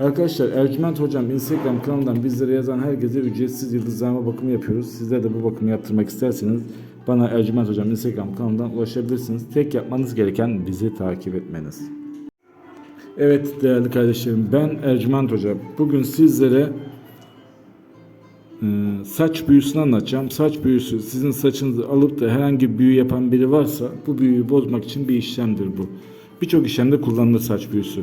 Arkadaşlar Ercüment Hocam Instagram kanalından bizlere yazan herkese ücretsiz yıldızlama bakımı yapıyoruz. Sizler de bu bakımı yaptırmak isterseniz bana Ercüment Hocam Instagram kanalından ulaşabilirsiniz. Tek yapmanız gereken bizi takip etmeniz. Evet değerli kardeşlerim ben Ercüment Hocam. Bugün sizlere e, saç büyüsünü anlatacağım. Saç büyüsü sizin saçınızı alıp da herhangi bir büyü yapan biri varsa bu büyüyü bozmak için bir işlemdir bu. Birçok işlemde kullanılır saç büyüsü.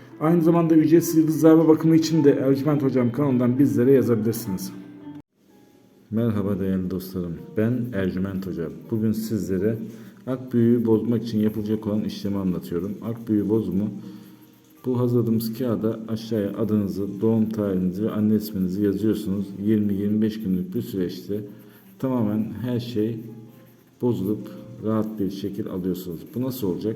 Aynı zamanda ücretsiz yıldızlarla bakımı için de Ercüment Hocam kanalından bizlere yazabilirsiniz. Merhaba değerli dostlarım. Ben Ercüment Hoca. Bugün sizlere ak büyüğü bozmak için yapılacak olan işlemi anlatıyorum. Ak büyüğü bozumu bu hazırladığımız kağıda aşağıya adınızı, doğum tarihinizi ve anne isminizi yazıyorsunuz. 20-25 günlük bir süreçte tamamen her şey bozulup rahat bir şekil alıyorsunuz. Bu nasıl olacak?